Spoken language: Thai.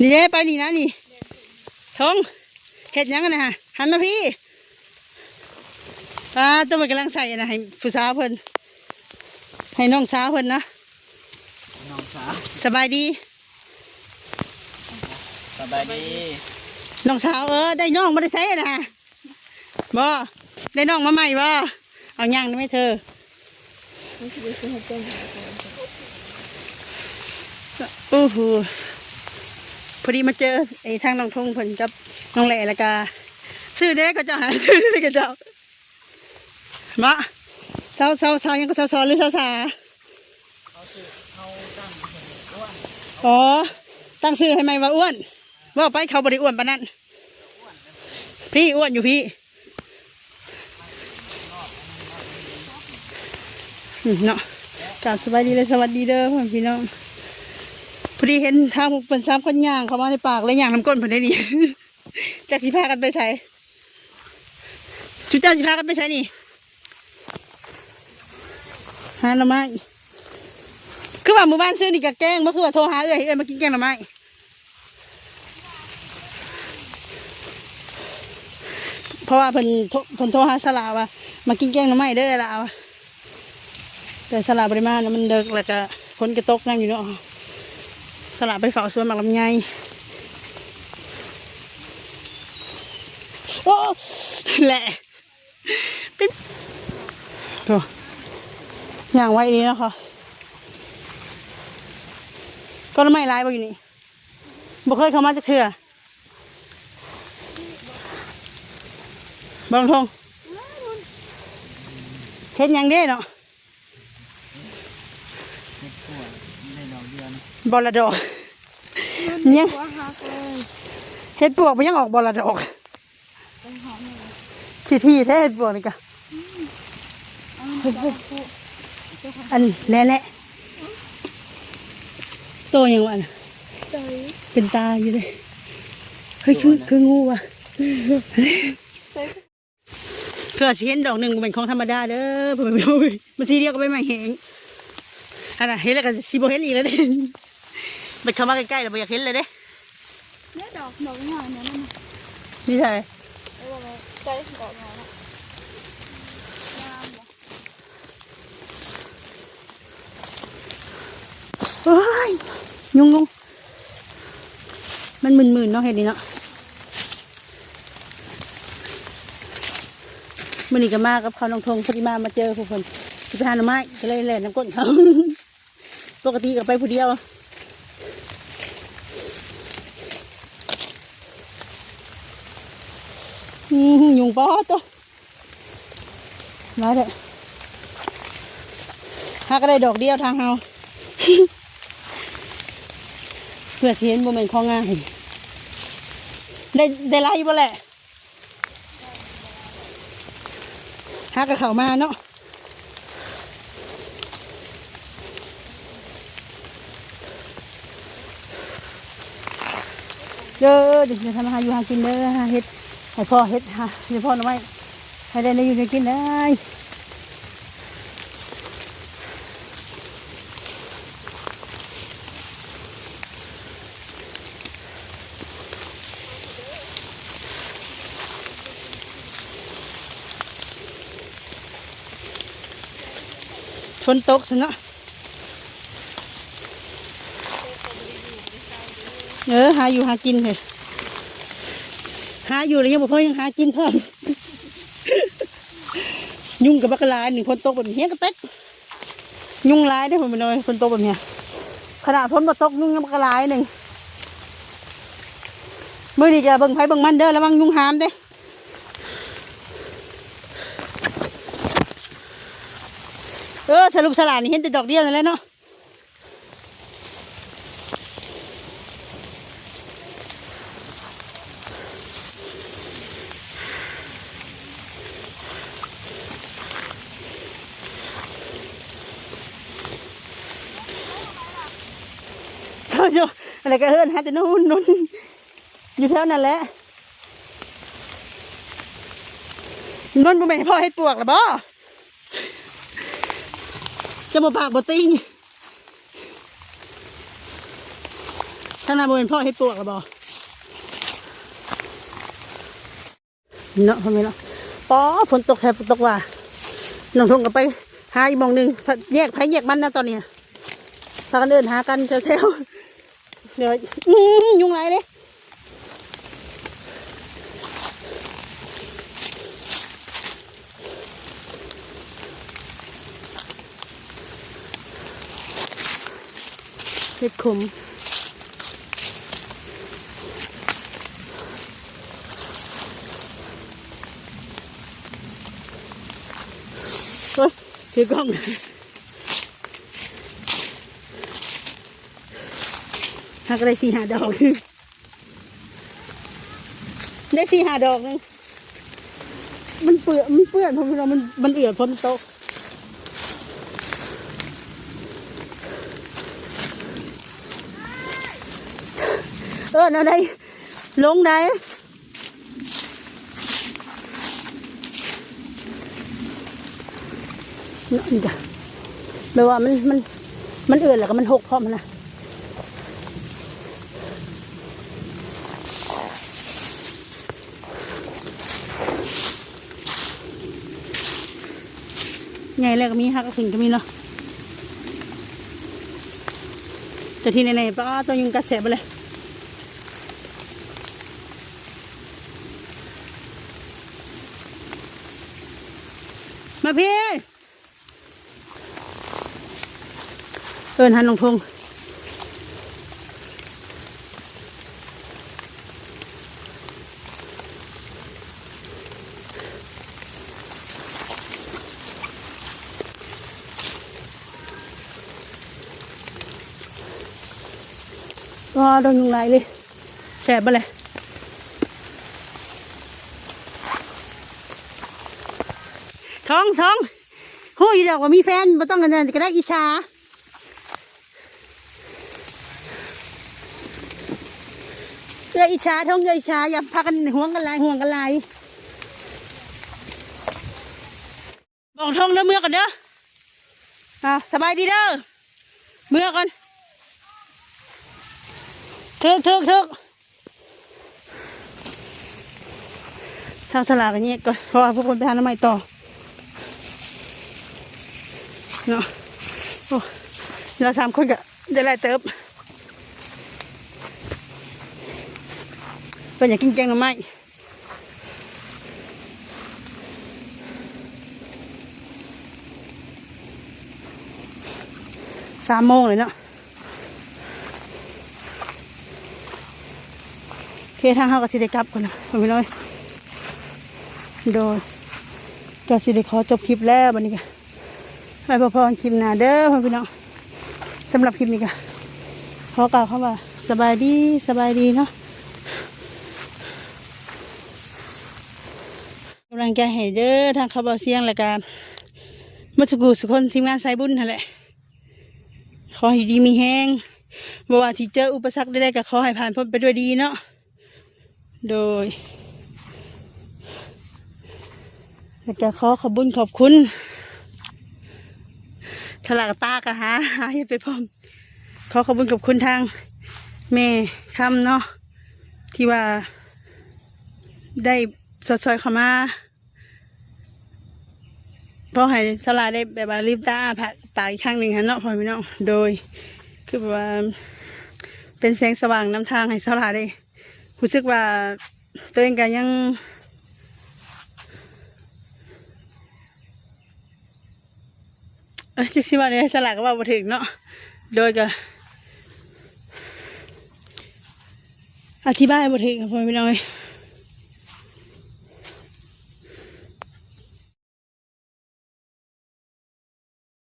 นี่เด้ไปนี่นะนี่ทงเห็ดหยังกันนะฮะหันมาพี่อ่าตัวมันกำลังใส่นะให้ผู้สาวเพิ่นให้น้องสาวเพิ่นนะน้องสาวสบายดี สบายดี น้องสาวเออได้น้องมาได้ใส่นะบ่ได้น้องมาใหม่บ่เอาย่างได้ไหมเธอโอ้โห พอดีมาเจอไอ้ทางน้องทงเพิ่นกับน้องแหล่ล้วก็ซื้อได้ก็จะหาซื้อได้ก็จะมาเศร้าเศร้าเศร้ายังก็เศร้าซอหรือเศร้าสาอ๋อตั้งชื่อให้ไหมว่าอ้วนว่าไปเขาบริอ้วนปะนั้นพี่อ้วนอยู่พี่เนาะกราบสบายดีเลยสวัสดีเด้อพี่น้อง ดีเห็นทางเป็นซ้ำคนย่างเขามาในปากเลยย่างน้ำก้นเพิ่นได้นี่จากสิพากันไปใส่ชุดจ้าสิพากันไปใส่นี่หาหน่อไม้คือว่าหมู่บ้านซื้อนี่กับแกงเมื่อคือว่าโทรหาเอ้ยให้เอ้ยมากินแกงหน่อไม้เพราะว่าเพิ่นโทรเพิ่นโทรหาสลาว่ามากินแกงหน่อไม้เด้อละแต่สลาปริมาณมันเดิกแล้วก็ฝนกระตกนั่งอยู่เนาะ สลาไปเฝ้าสวนหมากลำไยโอ้แหละปิ๊บโถ่ย่างไว้ดีเนะคะก็ไม่ร้ายบ่อยู่นี่บ่เคยเข้ามาจากเทื่อบางทงเห็นยังเด้เนาะ เฮ็ดตัวได้ดอกเดียวนะ บอละดอกยังเห็ดปวกมันยังออกบอละดอกขี้ที่แท้เห็ดปวกนี่กะอันแหละแหละโตยังวะน่ะเป็นตาอยู่เลยเฮ้ยคือคืองูว่ะเพื่อสิเห็นดอกหนึ่งเป็นของธรรมดาเด้อเพื่อนโอ้ยมันสีเดียวก็ไม่มาเห็นอันน่ะเห็นแล้วก็สิบ่เห็นอีกแล้วเด้ มันเข้ามาใกล้ๆแล้วบ่อยากเห็นเลยเด้เนี่ยดอกดอกงานเนี่ยมันนี่ใช่เออใจดอกงานอะงามบ่โอ้ยยุงยุงมันมึนๆเนาะเห็นนี่เนาะมันนี่ก็มากับเขาน้องทงพอดีมามาเจอผู้คนที่ไปหาหน่อไม้ก็เลยแล่นน้ำก้นเขาปกติก็ไปผู้เดียว อืม ยุงปอตัวมาเถอหาก็ได้ดอกเดียวทางเฮาเพื่อสิเห็นโมเมนต์ของงานได้ได้ไล่บ่แหละหากระเขามาเนาะเด้อเดี๋ยวจะทำอาหารอยู่หากินเด้อหาเฮ็ด ให้พ่อเฮ็ดหาให้พ่อหน่อไว้ให้ได้ในอยู่ในกินได้ฝนตกสินะเออหาอยู่หากินเลย หาอยู่แล้วยังบ่พอยังหากินเพิ่มยุ่งกับบักกะลายหนึ่งฝนตกแบบนี้ก็เต็กยุ่งร้ายได้ผมไปหน่อยฝนตกแบบเนี้ยขนาดฝนมาตกยุ่งกับบักกะลายหนึ่งเมื่อนี้จะเบิ่งไผเบิ่งมันเด้อระวังยุ่งหามเด้เออสรุปสลานี่เห็นแต่ดอกเดียวนั่นแหละเนาะ อยู่อะไรก็เอิ้นหาแต่นู่นนู่นอยู่แถวนั่นแหละนุ่นบ่แม่นพ่อให้ปวกหรอบ่จะมาปากบ่ติงทางหน้าบริเวณพ่อให้ปวกหรือบ่เนาะทำไมเนาะป๋อฝนตกแทบตกว่าน้องทงก็ไปหาอีกมองหนึ่งแยกไผ่แยกมันนะตอนนี้พากันเดินหากันจะแถว เดี๋ยวอื้อยุงไรเลยเห็ดขมเฮ้ยถือกล้อง หักได้สี่หาดอก ได้สี่หาดอกนึงมันเปื้อนมันเปื้อนเพราะเรามันมันเอือดฝนตกเออเอาได้ลงได้นาะนี่จ้ะแปลว่ามันมันมันเอื่อนแล้วก็มันหกพร้อมนะ ใหญ่แลยก็มีฮักก็ถึงก็มีเนาะแต่ที่ไหนๆป้าตัวยุงกัดแสบไปเลยมาพี่เอินหันลงทง ก็โดนยุงลายเลยแสบไปเลยท้องท้องหูยดอกว่ามีแฟนไม่ต้องกันนั่นก็ได้อิจฉาเอื้ออิจฉาท้องเอื้ออิจฉาอย่าพากันห่วงกันหลายห่วงกันหลายบอกท้องเด้อเมื่อกันเด้ออ่าสบายดีเด้อเมื่อกัน ทึกทึกทึกทางสลากันนี้ก่อนเพราะว่าพวกคนไปหาน้ำใหม่ต่อเนาะโอ้เราสามคนก็ได้ไล่เติบเป็นอยากกินแกงหน่อไม้สามโมงเลยเนาะโอ เคทางเขาก็สิได้กลับคนนะพี่น้อยโดยก็สิได้ขอจบคลิปแล้ววันนี้ก็ไปพอๆกันคลิปหน้าเด้อพี่น้องสำหรับคลิปนี้ก็ขอกล่าวคำว่าสบายดีสบายดีเนาะกำลังใจให้เด้อทางเขาเบาเสียงแล้วก็มัสกูสุคนทีมงานสายบุญนั่นแหละขอให้ดีมีแห้งบ่ว่าที่เจออุปสรรคใดๆก็ขอให้ผ่านพ้นไปด้วยดีเนาะ โดยแล้วก็ขอขอบุญขอบคุณฉลากตากะหาหาให้ไปพร้อม ขอขอบุญขอบคุณทางแม่คำเนาะที่ว่าได้สดซอยเข้ามาเพราะให้สลาได้แบบว่ารีบตาอ้าปาอีกครั้งหนึ่งฮะเนาะพ่อพี่น้องโดย คือแบบว่าเป็นแสงสว่างนำทางให้สลาได้ รู้สึกว่าตัวเองก็ยังเอ้ยจะสิว่าเนี่ยสลากก็ว่าบ่ถึงเนาะโดยก็อธิบายบ่ถึงครับพ่อพี่น้องเอ้ย